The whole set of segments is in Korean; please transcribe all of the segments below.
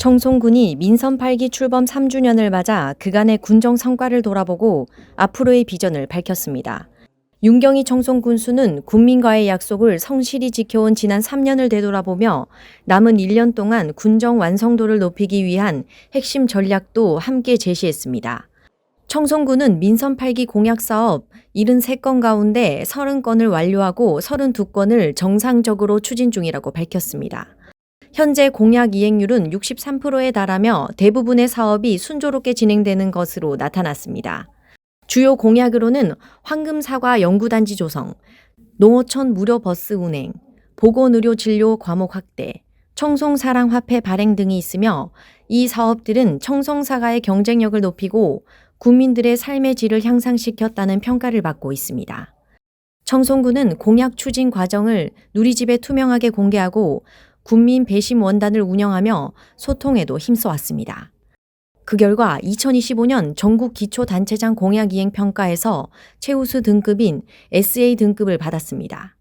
청송군이 민선 8기 출범 3주년을 맞아 그간의 군정 성과를 돌아보고 앞으로의 비전을 밝혔습니다. 윤경희 청송군수는 국민과의 약속을 성실히 지켜온 지난 3년을 되돌아보며 남은 1년 동안 군정 완성도를 높이기 위한 핵심 전략도 함께 제시했습니다. 청송군은 민선 8기 공약 사업 73건 가운데 30건을 완료하고 32건을 정상적으로 추진 중이라고 밝혔습니다. 현재 공약 이행률은 63%에 달하며 대부분의 사업이 순조롭게 진행되는 것으로 나타났습니다. 주요 공약으로는 황금사과 연구단지 조성, 농어촌 무료 버스 운행, 보건의료 진료 과목 확대, 청송사랑화폐 발행 등이 있으며 이 사업들은 청송사가의 경쟁력을 높이고 국민들의 삶의 질을 향상시켰다는 평가를 받고 있습니다. 청송군은 공약 추진 과정을 누리집에 투명하게 공개하고 국민 배심 원단을 운영하며 소통에도 힘써왔습니다. 그 결과 2025년 전국 기초단체장 공약 이행 평가에서 최우수 등급인 SA 등급을 받았습니다.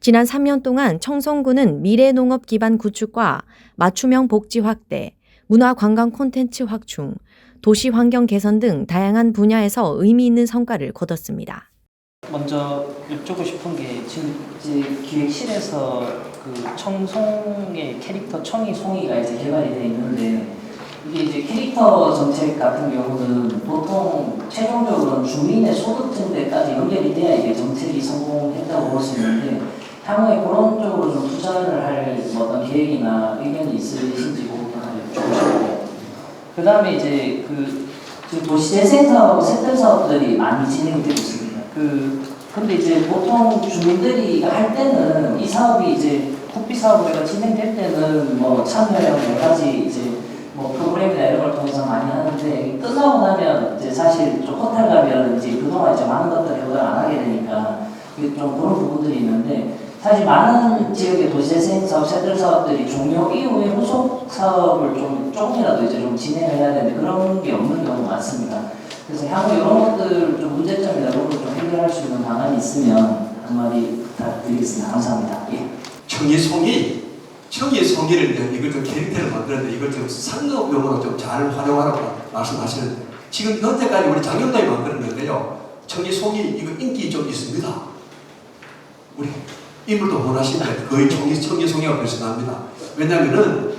지난 3년 동안 청송군은 미래농업 기반 구축과 맞춤형 복지 확대, 문화 관광 콘텐츠 확충, 도시 환경 개선 등 다양한 분야에서 의미 있는 성과를 거뒀습니다. 먼저 여쭙고 싶은 게 지금 기획실에서 그 청송의 캐릭터 청이 송이가 이제 개발이 돼 있는데 이게 이제 캐릭터 정책 같은 경우는 보통 최종적으로는 주민의 소득 증대까지 연결이 돼야 이게 정책이 성공했다고 볼 수 있는데 향후에 그런 쪽으로 좀 투자를 할 어떤 계획이나 의견이 있으신지 그 다음에 이제 그 지금 도시재생 사업, 세대 사업들이 많이 진행되고 있습니다. 그 근데 이제 보통 주민들이 할 때는 이 사업이 이제 국비 사업으로 진행될 때는 뭐 참여형 여러 가지 이제 뭐 프로그램이나 이런 걸 통해서 많이 하는데 끝나고 나면 이제 사실 좀 허탈감이라든지 그동안 이제 많은 것들을 해결 안 하게 되니까 좀 그런 부분들이 있는데 사실 많은 지역의 도시재생 사업, 세대 사업들이 종료 이후에 후속 사업을 좀 조금이라도 이제 좀 진행해야 되는데 그런 게 없는 경우가 많습니다. 그래서 향후 이런 것들 좀 문제점이나 이런 걸좀 해결할 수 있는 방안이 있으면 한마디 부탁드리겠습니다. 감사합니다. 예. 청이송이 청이송이를 이제 이걸 좀 캐릭터를 만드는데 이걸 좀 상업용으로 좀 잘 활용하라고 말씀하시는데 지금 현재까지 우리 장영단이 만들었는데요 청이송이 이거 인기 좀 있습니다 우리 인물도 원하시는데 거의 청이 청이송이가 발생합니다 왜냐면은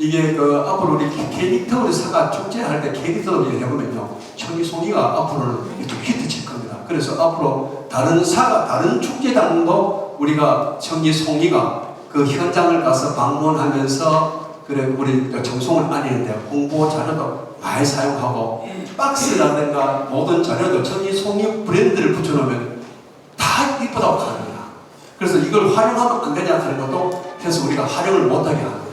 이게 그 앞으로 우리 캐릭터 사과 축제할 때 캐릭터를 해보면요 청이송이가 앞으로는 좀 히트 칠 겁니다 그래서 앞으로 다른 사과 다른 축제장도 우리가 청이송이가 그 현장을 가서 방문하면서 그래 우리 정송을 알리는데 홍보 자료도 많이 사용하고 박스라든가 모든 자료도 청이송이 브랜드를 붙여놓으면 다 이쁘다고 합니다. 그래서 이걸 활용하면 안 되냐 하는 것도 그래서 우리가 활용을 못하게 합니다.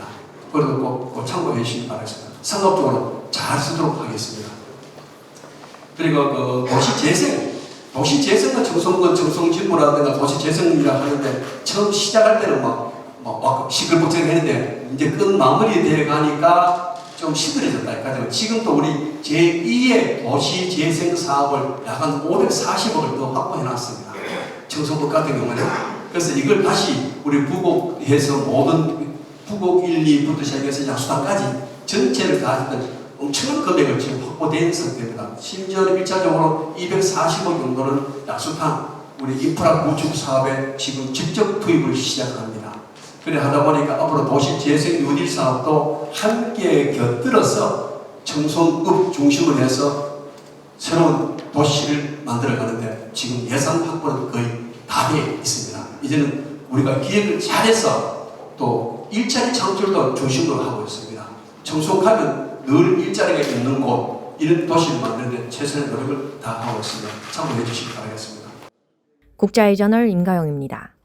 그래도 꼭, 꼭 참고해 주시기 바라겠습니다. 상업적으로 잘 쓰도록 하겠습니다. 그리고 그 도시 재생 도시 재생과 청송군 청송진보라든가 도시 재생이라 하는데 처음 시작할 때는 막, 막, 막 시끌벅적했는데 이제 끝 마무리 돼 가니까 좀 시들해졌다. 지금도 우리 제2의 도시 재생 사업을 약 한 540억을 더 확보해 놨습니다. 청송군 같은 경우는 그래서 이걸 다시 우리 부곡에서 모든 부곡 1, 2부터 시작해서 약수단까지 전체를 다 엄청난 금액을 지금 확보된 상태입니다. 심지어 1차적으로 240억 정도는 약수탕 우리 인프라 구축 사업에 지금 직접 투입을 시작합니다. 그래 하다 보니까 앞으로 도시 재생 유닛 사업도 함께 곁들여서 청송읍 중심으로 해서 새로운 도시를 만들어 가는데 지금 예산 확보는 거의 다 돼 있습니다. 이제는 우리가 기획을 잘해서 또 일자리 창출도 중심으로 하고 있습니다. 청송하면 늘 일자리가 있는 곳 이런 도시를 만드는데 최선의 노력을 다하고 있습니다. 참고해 주시기 바라겠습니다. 국자의 저널 임가영입니다.